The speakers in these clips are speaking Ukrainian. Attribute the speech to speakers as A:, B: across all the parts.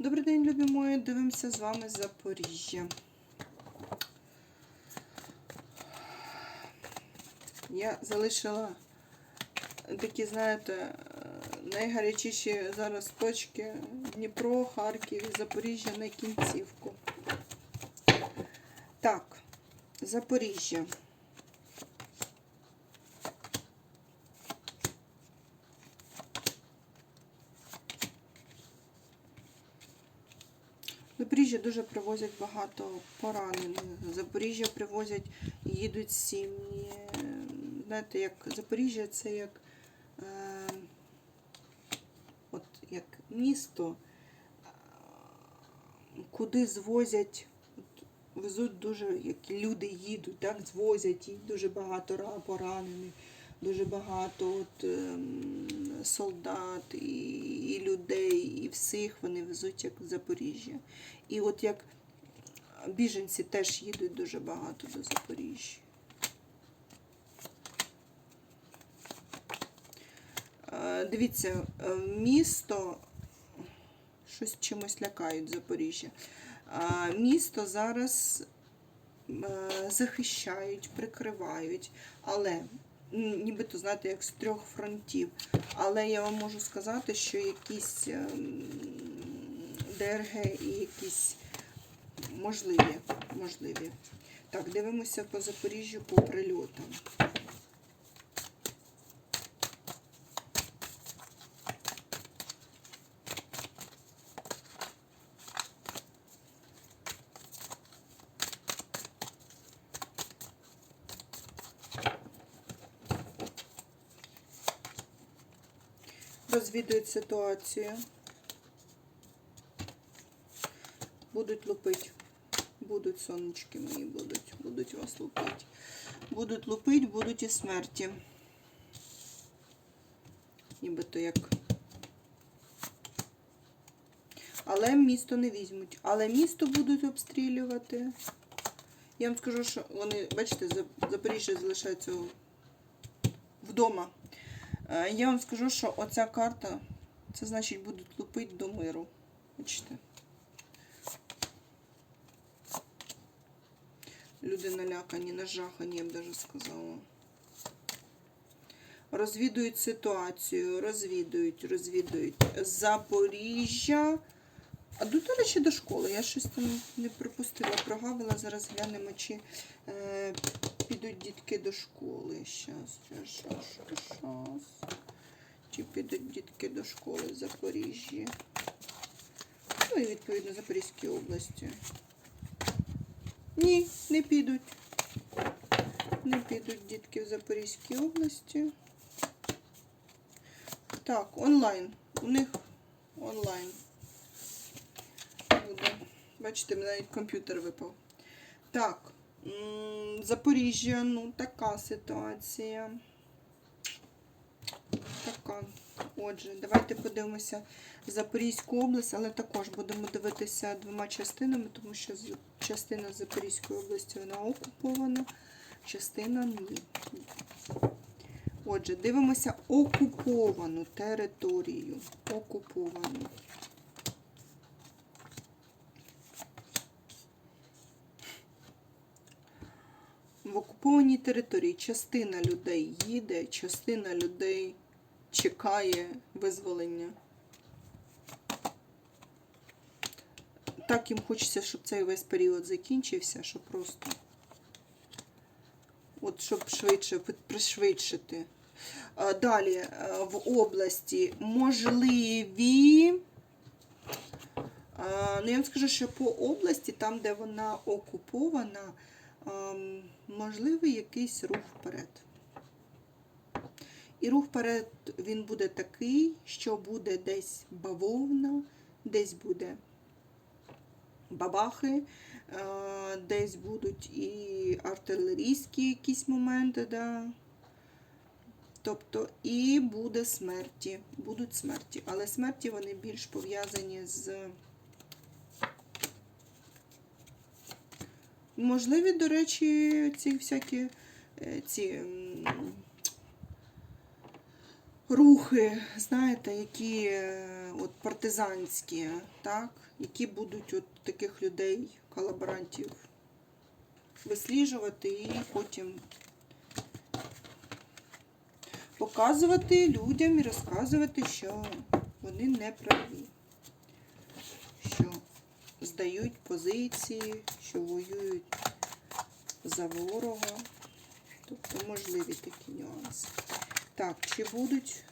A: Добрий день, любі мої. Дивимося з вами Запоріжжя. Я залишила такі, знаєте, найгарячіші зараз точки Дніпро, Харків Запоріжжя на кінцівку. Так, Запоріжжя. Запоріжжя дуже привозять багато поранених. Запоріжжя привозять, їдуть сім'ї. Знаєте, як Запоріжжя це як, е, от, як місто, е, куди звозять, везуть дуже, як люди їдуть, так, звозять їх дуже багато поранених, дуже багато от, ем, солдат і, і людей, і всіх вони везуть як в Запоріжжя. І от як біженці теж їдуть дуже багато до Запоріжжя. Е, Дивіться, е, місто щось чимось лякають Запоріжжя. Е, Місто зараз захищають, прикривають, але нібито, знаєте, як з трьох фронтів. Але я вам можу сказати, що якісь ем, ДРГ і якісь можливі. можливі. Так, дивимося по Запоріжжю по прильотам. Розвідують ситуацію. Будуть лупить. Будуть сонечки мої, будуть, будуть вас лупити. Будуть лупить, будуть і смерті. Нібито як. Але місто не візьмуть. Але місто будуть обстрілювати. Я вам скажу, що вони, бачите, За- Запоріжжя залишається вдома. Е, Я вам скажу, що оця карта, це значить будуть лупити до миру. Бачите? Люди налякані, нажахані, я б даже сказала. Розвідують ситуацію, розвідують, розвідують. Запоріжжя. А до, до речі, до школи. Я щось там не пропустила, прогавила. Зараз глянемо, чи е, підуть дітки до школи. Щас, щас, щас. Підуть дітки до школи в Запоріжжі. Ну і відповідно Запорізькій області. Ні, не підуть. Не підуть дітки в Запорізькій області. Так, онлайн. У них онлайн. Буде. Бачите, мені навіть комп'ютер випав. Так, Запоріжжя, ну така ситуація. Така. Отже, давайте подивимося Запорізьку область, але також будемо дивитися двома частинами, тому що частина Запорізької області вона окупована, частина ні. Отже, дивимося окуповану територію. Окуповану. В окупованій території частина людей їде, частина людей чекає визволення. Так їм хочеться, щоб цей весь період закінчився, що просто. От щоб швидше пришвидшити. Далі е, в області можливі. Ну, я вам скажу, що по області, там, де вона окупована, ем, можливий якийсь рух вперед. І рух вперед він буде такий, що буде десь бавовна, десь буде бабахи, е, десь будуть і артилерійські якісь моменти, да. Тобто і буде смерті, будуть смерті. Але смерті вони більш пов'язані з. Можливі, до речі, ці всякі е, ці рухи, знаєте, які е, от партизанські, так, які будуть от таких людей, колаборантів, висліджувати і потім показувати людям і розказувати, що вони не праві, що здають позиції, що воюють за ворога. Тобто можливі такі нюанси. Так, чи будуть.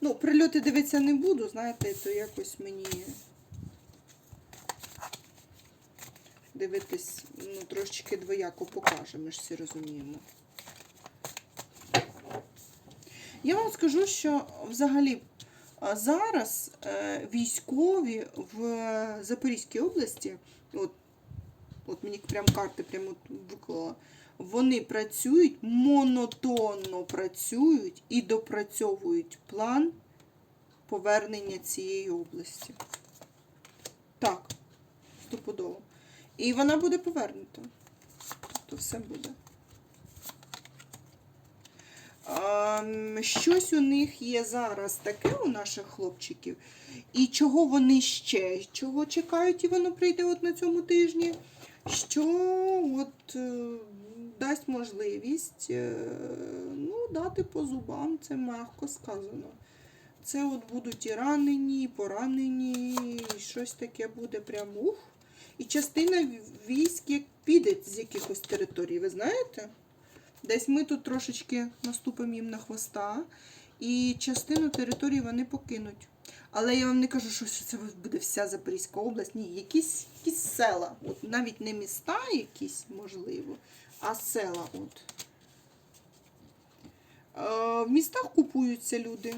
A: Ну, прильоти дивитися не буду, знаєте, то якось мені дивитись, ну, трошечки двояко покаже, ми ж всі розуміємо. Я вам скажу, що взагалі зараз е, військові в Запорізькій області, от, от мені прям карти прямо виклала, вони працюють, монотонно працюють і допрацьовують план повернення цієї області. Так, стопудово. І вона буде повернута. Тобто все буде. Щось у них є зараз таке у наших хлопчиків, і чого вони ще чого чекають, і воно прийде от на цьому тижні, що от е, дасть можливість е, ну, дати по зубам, це м'яко сказано. Це от будуть і ранені, і поранені, і щось таке буде прям ух. І частина військ як піде з якихось територій, ви знаєте? Десь ми тут трошечки наступимо їм на хвоста, і частину території вони покинуть. Але я вам не кажу, що це буде вся Запорізька область. Ні, якісь, якісь села. От навіть не міста якісь, можливо, а села. От. Е, в містах купуються люди.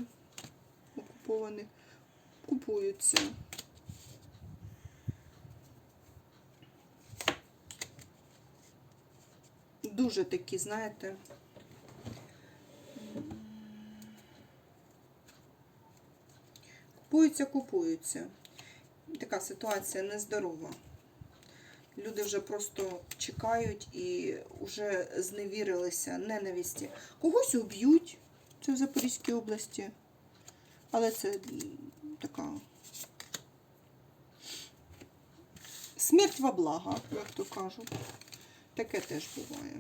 A: Окуповані. Купуються. Дуже такі, знаєте. Купуються, купуються. Така ситуація нездорова. Люди вже просто чекають і вже зневірилися ненависті. Когось уб'ють, це в Запорізькій області. Але це така смерть во благо, як то кажуть. Таке теж буває.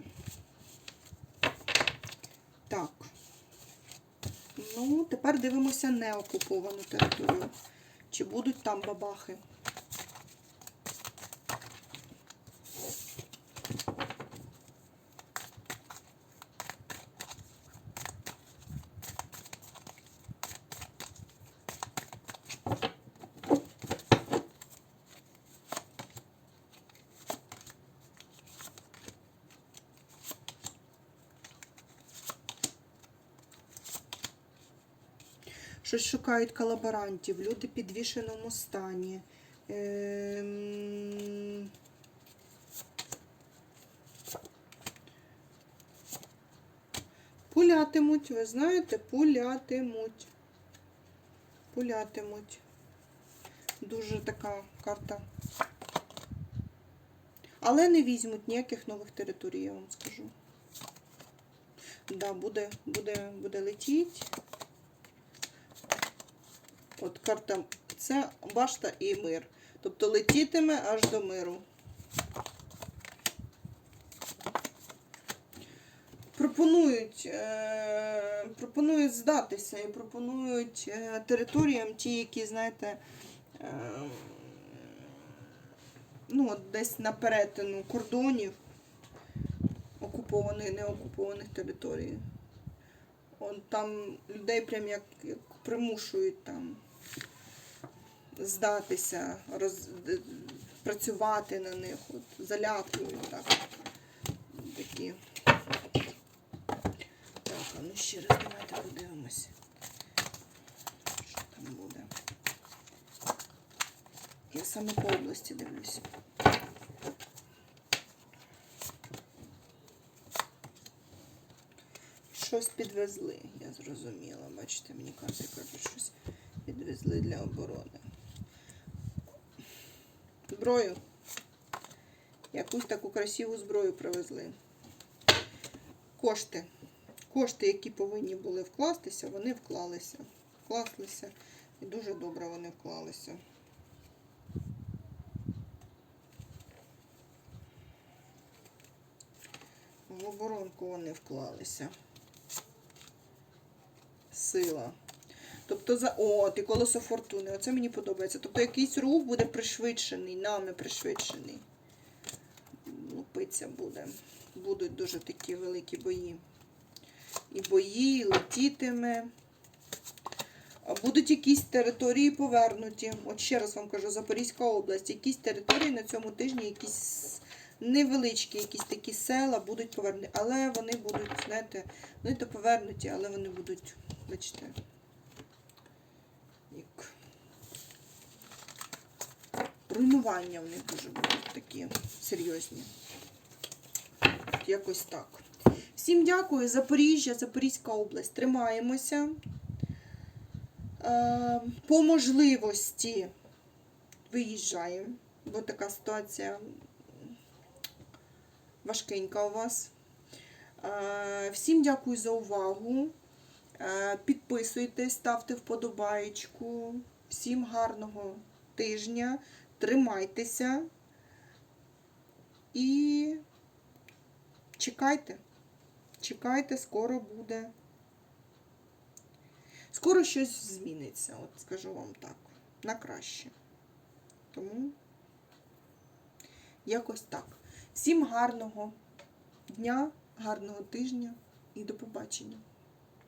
A: Так. Ну, тепер дивимося неокуповану територію. Чи будуть там бабахи? Щось шукають колаборантів, люди в підвішеному стані. Ем... Пулятимуть, ви знаєте, пулятимуть. Пулятимуть. Дуже така карта. Але не візьмуть ніяких нових територій, я вам скажу. Да, буде, буде, буде летіть. От карта це башта і мир. Тобто летітиме аж до миру. Пропонують, е, пропонують здатися і пропонують е, територіям ті, які, знаєте, е, ну, от десь на перетину кордонів окупованих неокупованих територій. Он там людей прям як, як примушують там здатися, роз, працювати на них, от, залякують так. Такі. Так, а ну ще раз давайте подивимось. Що там буде? Я саме по області дивлюся. Щось підвезли, я зрозуміла. Бачите, мені карти кажуть, щось підвезли для оборони. Зброю. Якусь таку красиву зброю привезли. Кошти. Кошти, які повинні були вкластися, вони вклалися. Вклалися. І дуже добре вони вклалися. В оборонку вони вклалися. Сила. Тобто за. О, і колесо фортуни. Оце мені подобається. Тобто якийсь рух буде пришвидшений, нами пришвидшений. Лупиться буде. Будуть дуже такі великі бої. І бої, і летітиме. Будуть якісь території повернуті. От ще раз вам кажу, Запорізька область. Якісь території на цьому тижні, якісь невеличкі, якісь такі села будуть повернуті. Але вони будуть, знаєте, вони то повернуті, але вони будуть, бачите, як руйнування в них дуже будуть такі серйозні. Якось так. Всім дякую. Запоріжжя, Запорізька область. Тримаємося. Е, По можливості виїжджаємо, бо така ситуація важкенька у вас. Е, Всім дякую за увагу. Е, Підписуйтесь, ставте вподобаєчку. Всім гарного тижня. Тримайтеся і чекайте. Чекайте, скоро буде. Скоро щось зміниться, от скажу вам так, на краще. Тому якось так. Всім гарного дня, гарного тижня і до побачення.